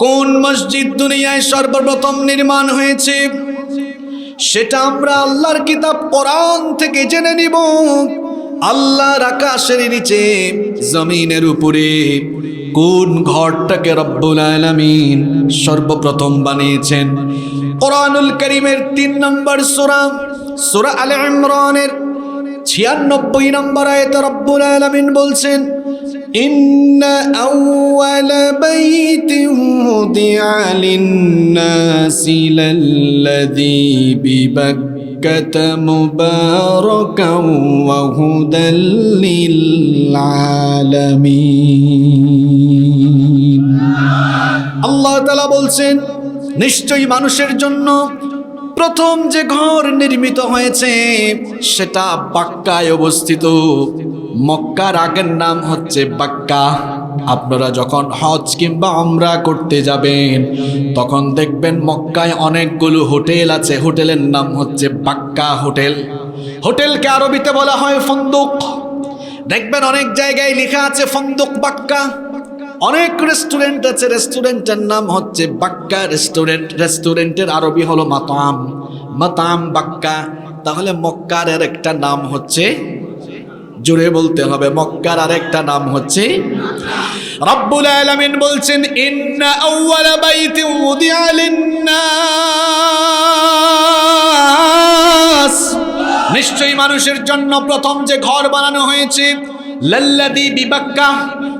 কোন মসজিদ দুনিয়ায় সর্বপ্রথম নির্মাণ হয়েছে? সেটা আমরা আল্লাহর কিতাব কোরআন থেকে জেনে নিব। আল্লাহর আকাশের নিচে, জমিনের উপরে। কোন ঘরটাকে রব্বুল আলামিন সর্বপ্রথম বানিয়েছেন? কোরআনুল করিমের তিন নম্বর সূরা সূরা আলে ইমরানের ছিয়ানব্বই নম্বর আয়তে রব্বুল আলামিন বলছেন إن أول بيت وضع للناس للذي ببكة مباركا وهدى للعالمين আল্লাহ তালা বলছেন নিশ্চয়ই মানুষের জন্য প্রথম যে ঘর নির্মিত হয়েছে, সেটা বাক্কায় অবস্থিত। মক্কার আগের নাম হচ্ছে বাক্কা। আপনারা যখন হজ কিংবা আমরা করতে যাবেন, তখন দেখবেন মক্কায় অনেকগুলো হোটেল আছে। হোটেলের নাম হচ্ছে বাক্কা হোটেল। হোটেলকে আরবিতে বলা হয় ফন্দুক। দেখবেন অনেক জায়গায় লেখা আছে ফন্দুক বাক্কা। অনেক রেস্টুরেন্ট আছে রেস্টুরেন্টের নাম হচ্ছে বাক্কা রেস্টুরেন্ট রেস্টুরেন্টের আরবি হলো মাতাম। মাতাম বাক্কা। তাহলে মক্কার আর একটা নাম হচ্ছে জুড়ে বলতে হবে, মক্কার আর একটা নাম হচ্ছে, রব্বুল আলামিন বলছেন, ইন্না আউওয়ালা বাইতি উদিয়া লিন্নাস। নিশ্চয়ই মানুষের জন্য প্রথম যে ঘর বানানো হয়েছে লাল্লাদি বিবাক্কা,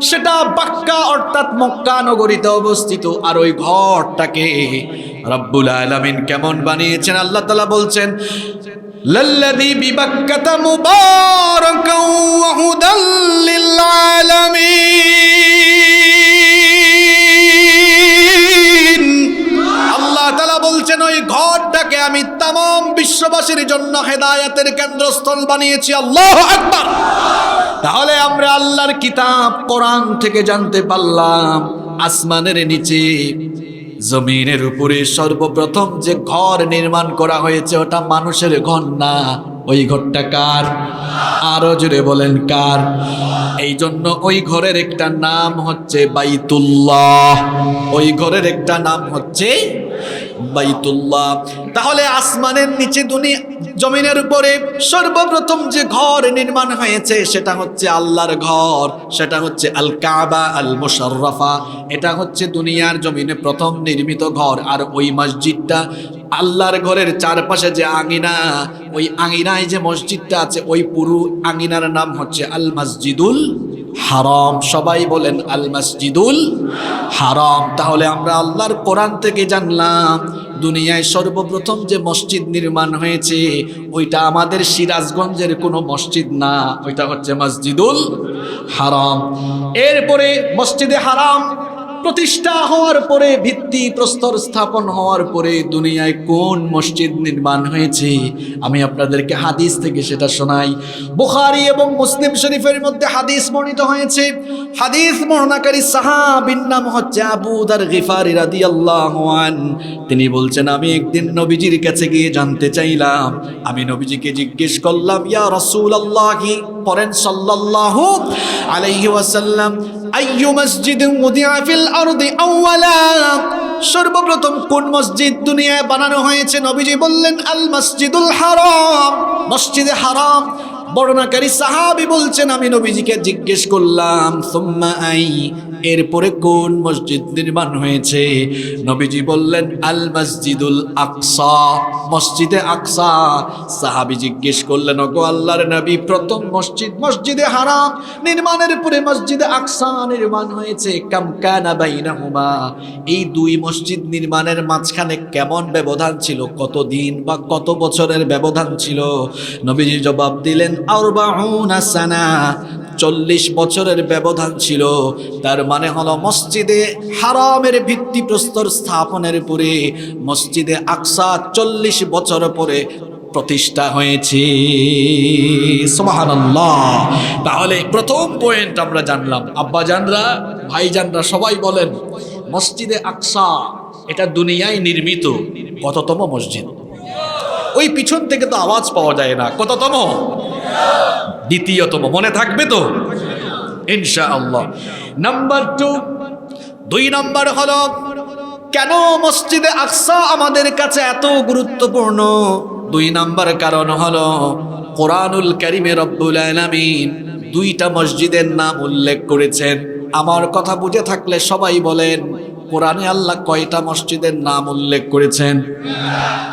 সেটা বাক্কা অর্থাৎ মক্কা নগরীতে অবস্থিত। আর ওই ঘরটাকে রব্বুল আলামিন কেমন বানিয়েছেন? আল্লাহ তাআলা বলছেন, লাল্লাদি বিবাক্কাতা মুবারাকাও ওয়া আল্লাহ তালা বলছেন, ওই ঘরটাকে আমি তাম বিশ্ববাসীর জন্য হেদায়াতের কেন্দ্রস্থল বানিয়েছি। আল্লাহ আকবার! তাহলে আমরা আল্লাহর কিতাব কোরআন থেকে জানতে পারলাম, আসমানের নিচে, জমিনের উপরে সর্বপ্রথম যে ঘর নির্মাণ করা হয়েছে ওটা মানুষের ঘর না, ওই ঘরটা কার? আরও জুড়ে বলেন কার? এই জন্য ওই ঘরের একটা নাম হচ্ছে বাইতুল্লাহ। ওই ঘরের একটা নাম হচ্ছে বাইতুল্লাহ। তাহলে আসমানের নিচে দুনিয়া জমিনের উপরে সর্বপ্রথম যে ঘর নির্মাণ হয়েছে, সেটা হচ্ছে আল্লাহর ঘর। সেটা হচ্ছে আল কাবা আল মুশাররফা এটা হচ্ছে দুনিয়ার জমিনে প্রথম নির্মিত ঘর। আর ওই মসজিদটা আল্লাহর ঘরের চারপাশে যে আঙিনা, ওই আঙিনায় যে মসজিদটা আছে, ওই পুরু আঙিনার নাম হচ্ছে আল মসজিদুল হারাম। সবাই বলেন আল মসজিদুল হারাম। তাহলে আমরা আল্লাহর কোরআন থেকে জানলাম দুনিয়ায় সর্বপ্রথম যে মসজিদ নির্মাণ হয়েছে, ওইটা আমাদের সিরাজগঞ্জের কোনো মসজিদ না, ওইটা হচ্ছে মসজিদুল হারাম। এরপরে মসজিদে হারাম প্রতিষ্ঠা হওয়ার পরে, ভিত্তি প্রস্তর স্থাপন হওয়ার পরে দুনিয়ায় কোন মসজিদ নির্মাণ হয়েছে? আমি আপনাদেরকে হাদিস থেকে সেটা শোনাই। বুখারি এবং মুসলিম শরীফের মধ্যে হাদিস বর্ণিত হয়েছে। হাদিস বর্ণাকারী সাহাবিন নাম হচ্ছে আবু দার গিফারি রাদিয়াল্লাহু আন। তিনি বলছেন, আমি একদিন নবীজির কাছে গিয়ে জানতে চাইলাম। আমি নবীজিকে জিজ্ঞেস করলাম, ইয়া রসুল রাসূলুল্লাহি? পরেন সাল্লাল্লাহু আলাইহি ওয়াসাল্লাম, আইয়ু মসজিদিন উদিয়া ফিল আরদি আউওয়ালা? সর্বপ্রথম কোন মসজিদ দুনিয়ায় বানানো হয়েছে? নবীজি বললেন, আল মসজিদুল হারাম। মসজিদে হারাম। বর্ণনাকারী সাহাবি বলছেন, আমি নবীজিকে জিজ্ঞেস করলাম, সুম্মা আই এরপরে কোন মসজিদ নির্মাণ হয়েছে? নবীজি বললেন, আল মসজিদুল আকসা। মসজিদে আকসা। সাহাবি জিজ্ঞেস করলেন, ওগো আল্লাহর নবী, প্রথম মসজিদ মসজিদে হারাম, নির্মাণের পরে মসজিদে আকসা নির্মাণ হয়েছে। কামকানা বাইনাহুমা। এই দুই মসজিদ নির্মাণের মাঝখানে কেমন ব্যবধান ছিল? কত দিন বা কত বছরের ব্যবধান ছিল? নবীজি জবাব দিলেন, আরবাউনা সানা। চল্লিশ বছরের ব্যবধান ছিল। তার মানে হলো মসজিদে হারামের ভিত্তি প্রস্তর স্থাপনের পরে মসজিদে আকসা চল্লিশ বছর পরে প্রতিষ্ঠা হয়েছে। তাহলে প্রথম পয়েন্ট আমরা জানলাম। আব্বা জানরা ভাই জানরা সবাই বলেন, মসজিদে আকসা, এটা দুনিয়ায় নির্মিত কততম মসজিদ? ওই পিছন থেকে তো আওয়াজ পাওয়া যায় না। কততম? দ্বিতীয়তম, মনে থাকবে তো? ইনশা আল্লাহ নাম্বার টু দুই নাম্বার হল, কেন মসজিদে আকসা আমাদের কাছে এত গুরুত্বপূর্ণ? দুই নাম্বার কারণ হলো, কোরআনুল কারিমে রব্বুল আলামিন দুইটা মসজিদের নাম উল্লেখ করেছেন। আমার কথা বুঝে থাকলে সবাই বলেন কোরআনে আল্লাহ কয়টা মসজিদের নাম উল্লেখ করেছেন?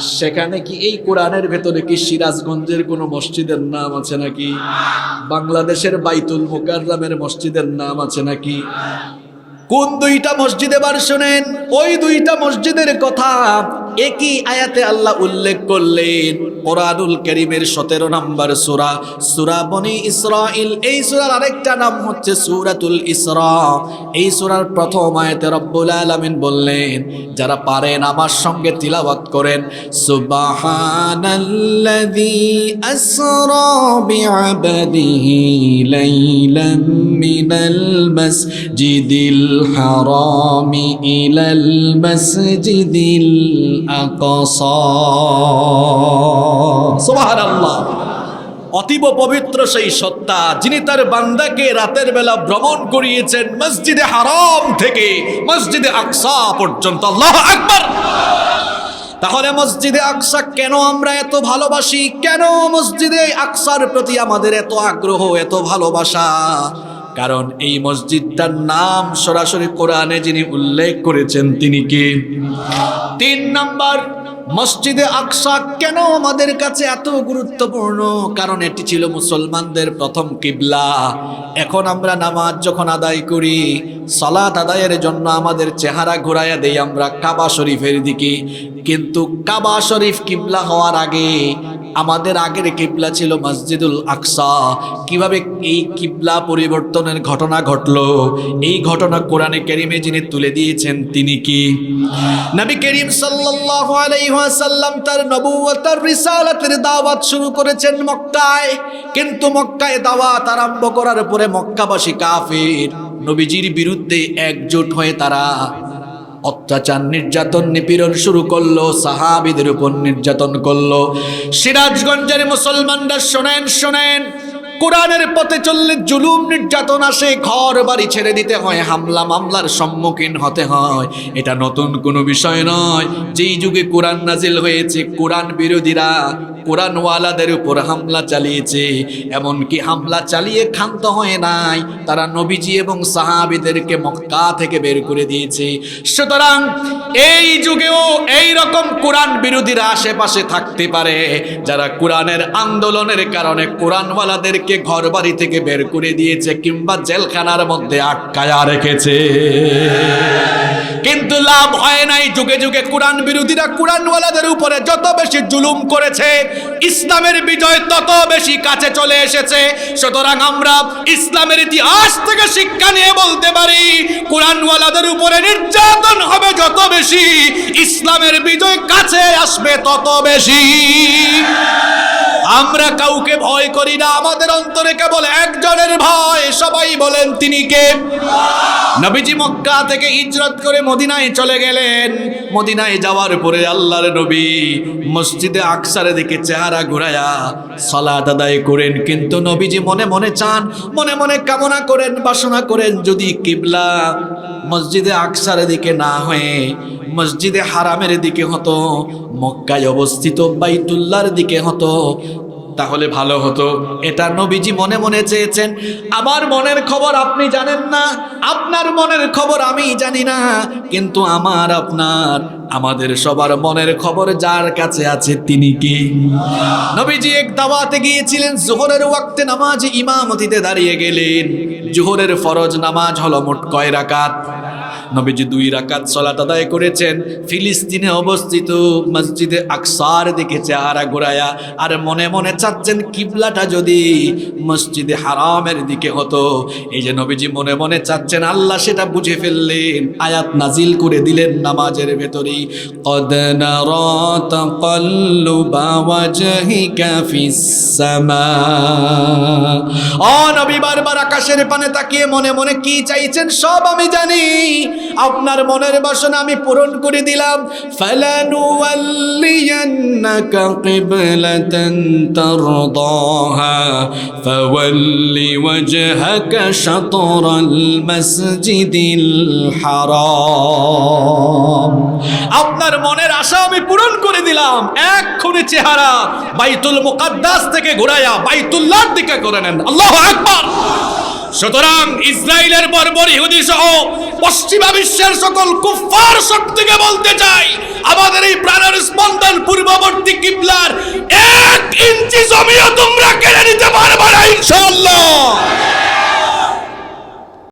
সেখানে কি এই কোরআনের ভেতরে কি সিরাজগঞ্জের কোনো মসজিদের নাম আছে নাকি? বাংলাদেশের বাইতুল মুকাররামের মসজিদের নাম আছে নাকি? কোন দুইটা মসজিদে বার শোনেন? ওই দুইটা মসজিদের কথা একই আয়াতে আল্লাহ উল্লেখ করলেন, কোরআনুল করিমের সতেরো নম্বর সুরা সুরা বনি ইসরাইল এই সুরার আরেকটা নাম হচ্ছে সুরাতুল ইসরা। এই সুরার প্রথম আয়াতে রব্বুল আলামিন বললেন, যারা পারেন আমার সঙ্গে তিলাওয়াত করেন, সুবহানাল্লাযী আসরা বিআবদিহি মাসজিদিল অতীব পবিত্র সেই সত্তা, যিনি তার বান্দাকে রাতের বেলা ভ্রমণ করিয়েছেন মসজিদে হারাম থেকে মসজিদে আকসা পর্যন্ত। আল্লাহ আকবার! তাহলে মসজিদে আকসা কেন আমরা এত ভালোবাসি? কেন মসজিদে আকসার প্রতি আমাদের এত আগ্রহ, এত ভালোবাসা? কারণ এই মসজিদটার নাম সরাসরি কোরআনে যিনি উল্লেখ করেছেন তিনি কে? তিন নাম্বার মসজিদে আকসা কেন আমাদের কাছে এত গুরুত্বপূর্ণ? কারণ এটি ছিল মুসলমানদের প্রথম কিবলা। এখন আমরা নামাজ যখন আদায় করি, সালাত আদায়ের জন্য আমাদের চেহারা ঘুরাইয়া দেই আমরা কাবা শরীফের দিকে। কিন্তু কাবা শরীফ কিবলা হওয়ার আগে আমাদের আগের কিবলা ছিল মসজিদুল আকসা। কীভাবে এই কিবলা পরিবর্তনের ঘটনা ঘটলো? এই ঘটনা কোরআনে কেরিমে যিনি তুলে দিয়েছেন তিনি কি? নবী করিম সাল্লাল্লাহু আলাইহি ওয়াসাল্লাম তার নবুয়তার রিসালাতের দাওয়াত শুরু করেছেন মক্কায়। কিন্তু মক্কায় দাওয়াত আরম্ভ করার পরে মক্কাবাসী কাফির। নবীজির বিরুদ্ধে একজোট হয়ে তারা অত্যাচার, নির্যাতন, নিপীড়ন শুরু করল, সাহাবিদের উপর নির্যাতন করল। সিরাজগঞ্জের মুসলমানরা, শোনেন শোনেন কোরআনের পথে চললে জুলুম, নির্যাতন আসে ঘর বাড়ি ছেড়ে দিতে হয়, হামলা মামলার সম্মুখীন হতে হয়। এটা নতুন কোনো বিষয় নয়। যেই যুগে কোরআন নাজিল হয়েছে, কোরআন বিরোধীরা কোরআনওয়ালাদের উপর হামলা চালিয়েছে। এমনকি হামলা চালিয়ে ক্ষান্ত হয়ে নাই, তারা নবীজি এবং সাহাবিদেরকে মক্কা থেকে বের করে দিয়েছে। সুতরাং এই যুগেও এই রকম কোরআন বিরোধীরা আশেপাশে থাকতে পারে, যারা কোরআনের আন্দোলনের কারণে কোরআনওয়ালাদেরকে ঘর বাড়ি থেকে বের করে দিয়েছে কিংবা জেলখানার মধ্যে আটকায়া রেখেছে। কিন্তু লাভ হয় নাই। যুগে যুগে কোরআন বিরোধীরা কোরআনওয়ালাদের উপরে যত বেশি জুলুম করেছে, ইসলামের বিজয় তত বেশি কাছে চলে এসেছে। সুতরাং আমরা ইসলামের ইতিহাস থেকে শিক্ষা নিয়ে বলতে পারি, কোরআনওয়ালাদের উপরে নির্যাতন হবে যত বেশি, ইসলামের বিজয় কাছে আসবে তত বেশি। আমরা কাউকে ভয় করি না, আমাদের অন্তরে কেবল একজনের ভয়, সবাই বলেন, তিনি কে? নবীজি মক্কা থেকে হিজরত করে মদিনায় চলে গেলেন। মদিনায় যাওয়ার পরে আল্লাহর নবী মসজিদে আকসারে দিকে চেহারা ঘুরায়া সালাত আদায় করেন। কিন্তু নবীজি মনে মনে চান, মনে মনে কামনা করেন, বাসনা করেন, যদি কিবলা মসজিদে আকসার দিকে না হয়ে মসজিদে হারামের দিকে হতো, মক্কায় অবস্থিত বাইতুল্লার দিকে হতো তাহলে ভালো হতো। এটা নবীজি মনে মনে চেয়েছেন, আমার মনের খবর আপনি জানেন না, আপনার মনের খবর আমি জানি না, কিন্তু আমার, আপনার, আমাদের সবার মনের খবর যার কাছে আছে তিনি কি? নবীজি এক দাওয়াতে গিয়েছিলেন, জোহরের ওয়াক্তে নামাজ ইমামতিতে দাঁড়িয়ে গেলেন। জোহরের ফরজ নামাজ হলো মোট কয় রাকাত? নবীজি দুই রাকাত সলাত আদায় করেছেন। ফিলিস্তিনে অবস্থিত মসজিদে আকসার দিকে চেহারা ঘোরায়া আর মনে মনে চাচ্ছেন কিবলাটা যদি মসজিদে হারামের দিকে হতো। এই যে নবীজি মনে মনে চাচ্ছেন, আল্লাহ সেটা বুঝে ফেললেন। আয়াত নাজিল করে দিলেন নামাজের ভেতরেই। রত আকাশের পানে তাকিয়ে মনে মনে কি চাইছেন সব আমি জানি। আপনার মনের বাসনা আমি পূরণ করে দিলাম فلنولينك قبلة ترضاها فول وجهك شطر المسجد الحرام দিলাম এক্ষুনি চেহারা বাইতুল মুকাদ্দাস থেকে ঘুরাইয়া বাইতুল্লাহর দিকে করে নেন আল্লাহ আকবার সুতরাং ইসরায়েলের বর্বর ইহুদি সহ পশ্চিমা বিশ্বের সকল কুফার শক্তিকে বলতে চাই, আমাদের এই প্রাণের স্পন্দন পূর্ববর্তী কিবলার এক ইঞ্চি জমিও তোমরা কেড়ে নিতে পারবে না, ইনশাআল্লাহ।